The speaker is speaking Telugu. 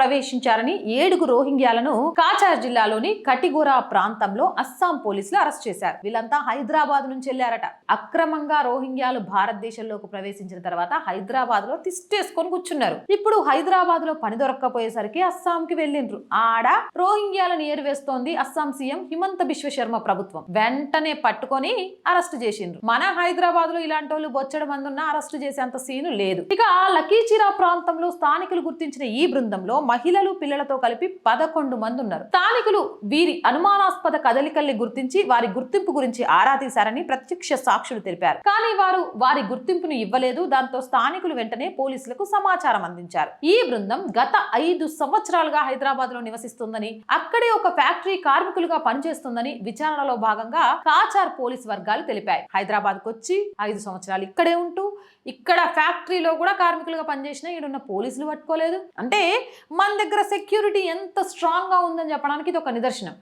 ప్రవేశించారని ఏడుగు రోహింగ్యాలను కాచార్ జిల్లాలోని కటిగోరా ప్రాంతంలో అస్సాం పోలీసులు అరెస్ట్ చేశారు. వీళ్ళంతా హైదరాబాద్ నుంచి వెళ్ళారట అక్రమంగా రోహింగ్యాలు భారతదేశంలోకి ప్రవేశించిన తర్వాత హైదరాబాద్లో తిష్టేసుకొని కూర్చున్నారు. ఇప్పుడు హైదరాబాద్లో పని దొరక్కపోయేసరికి అస్సాంకి వెళ్ళిండ్రు. ఆడ రోహింగ్యాలను ఏరివేస్తోంది అస్సాం సీఎం హిమంత బిశ్వ శర్మ ప్రభుత్వం. వెంటనే పట్టుకొని అరెస్ట్ చేసిండ్రు. మన హైదరాబాద్లో ఇలాంటి వాళ్ళు బొచ్చడం మంది అరెస్ట్ చేసేంత సీను లేదు. ఇక లకీచిరా ప్రాంతంలో స్థానికులు గుర్తించిన ఈ బృందంలో మహిళలు పిల్లలతో కలిపి పదకొండు మంది ఉన్నారు స్థానికులు వీరి అనుమానాస్పద కదలికల్ని గుర్తించి వారి గుర్తింపు గురించి ఆరా తీశారని ప్రత్యక్ష సాక్షులు తెలిపారు. కానీ వారు వారి గుర్తింపును ఇవ్వలేదు. దాంతో స్థానికులు వెంటనే పోలీసులకు సమాచారం అందించారు. ఈ బృందం గత ఐదు సంవత్సరాలుగా హైదరాబాద్లో నివసిస్తుందని అక్కడే ఒక ఫ్యాక్టరీ కార్మికులుగా పనిచేస్తుందని విచారణలో భాగంగా కాచార్ పోలీస్ వర్గాలు తెలిపాయి. హైదరాబాద్కు వచ్చి ఐదు సంవత్సరాలు ఇక్కడే ఉంటూ ఇక్కడ ఫ్యాక్టరీలో కూడా కార్మికులుగా పనిచేసిన ఈడున్న పోలీసులు పట్టుకోలేదు. అంటే మన దగ్గర సెక్యూరిటీ ఎంత స్ట్రాంగ్గా ఉందని చెప్పడానికి ఇది ఒక నిదర్శనం.